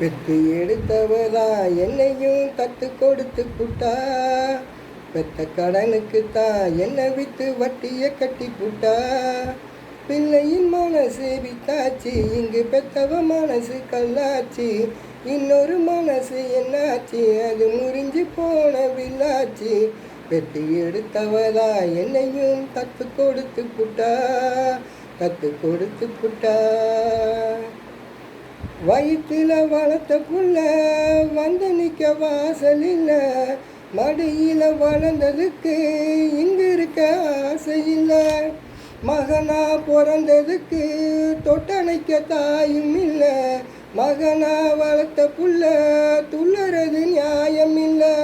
பெத்து எடுத்தவளா என்னையும் தத்து கொடுத்து புட்டா. பெத்த கடனுக்கு தான் என்னை வித்து வட்டியை கட்டி புட்டா. பிள்ளையின் மனசு வித்தாச்சு இங்கு பெத்தவ மனசு கல்லாச்சு. இன்னொரு மனசு என்னாச்சு அது முறிஞ்சு போன வில்லாச்சு. பெத்து எடுத்தவளா என்னையும் தத்து கொடுத்து புட்டா. தத்து கொடுத்து புட்டா. வயிற்றில் வளர்த்த புள்ள வந்து நிற்க வாசல் இல்லை. மடியில் வளர்ந்ததுக்கு இங்கு இருக்க ஆசை இல்லை. மகனா பிறந்ததுக்கு தொட்டணைக்க தாயும் இல்லை. மகனா வளர்த்த புள்ள துள்ளறது நியாயம் இல்லை.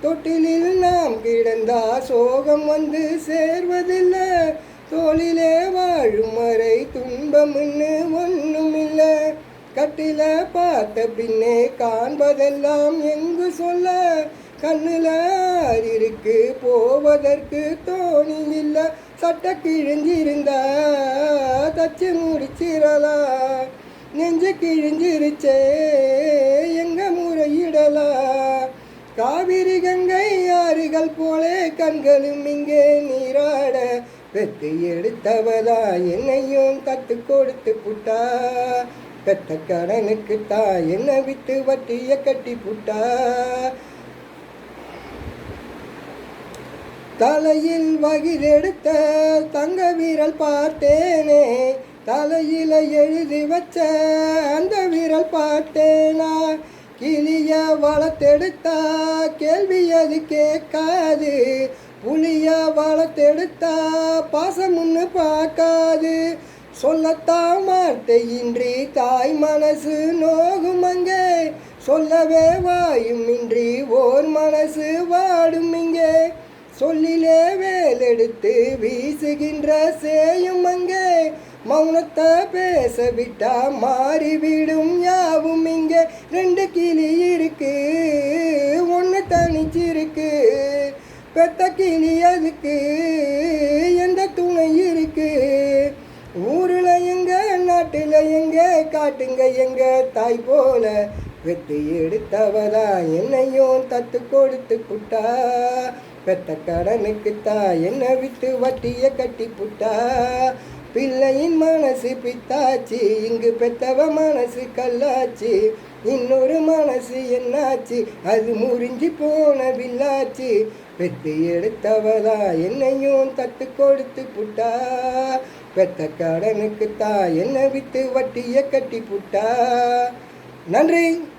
தொட்டிலில் நாம் கிடந்தா சோகம் வந்து சேர்வதில்லை. தோளிலே வாழும் வரை துன்பம்னு இல்லை. கட்டில பார்த்த பின்னே காண்பதெல்லாம் எங்கு சொல்ல? கண்ணில் இருக்கு போவதற்கு தோணி இல்ல. சட்ட கிழிஞ்சிருந்தா தச்சு முடிச்சிடலா? நெஞ்சு கிழிஞ்சிருச்சே எங்க முறையிடலா? காவிரி கங்கை ஆறுகள் போலே கண்களும் இங்கே நீராட. பெத்து எடுத்தவதா என்னையும் கத்து கொடுத்து புட்டா? பெத்த கடனுக்கு தா என்ன விட்டு வட்டிய கட்டி புட்டா? தலையில் வகிதெடுத்த தங்க வீரல் பார்த்தேனே தலையில எழுதி வச்ச அந்த வீரல் பார்த்தேனா? கிளிய வளர்த்தெடுத்தா? கேள்வி அது கேட்காது. புளிய வளர்த்தெடுத்தா? ஒன்று பார்க்காது. சொல்லத்தான் வார்த்தையின்றி தாய் மனசு நோகும் அங்கே. சொல்லவே வாயும் இன்றி ஓர் மனசு வாடும் இங்கே. சொல்லிலே வேலெடுத்து வீசுகின்ற சேயும் அங்கே. மௌனத்தை பேச விட்டா மாறிவிடும் யாவும் இங்கே. ரெண்டு கிளி இருக்கு ஒன்று தனிச்சிருக்கு. பெத்த கிளி அதுக்கு நாட்டில் காட்டுங்க எங்க தாய் போல. வெத்து எடுத்தவதா என்னையும் தத்து கொடுத்து புட்டா. பெத்த கடனுக்கு தான் என்னை விட்டு வட்டிய கட்டி புட்டா. பிள்ளையின் மனசு பித்தாச்சு இங்கு பெத்தவ மனசு கல்லாச்சு. இன்னொரு மனசு என்னாச்சு? அது முறிஞ்சு போன வில்லாச்சு. பெத்து எடுத்தவதா என்னையும் தத்து கொடுத்து புட்டா. பெத்த கடனுக்கு தா என்னை விட்டு வட்டிய கட்டி புட்டா. நன்றி.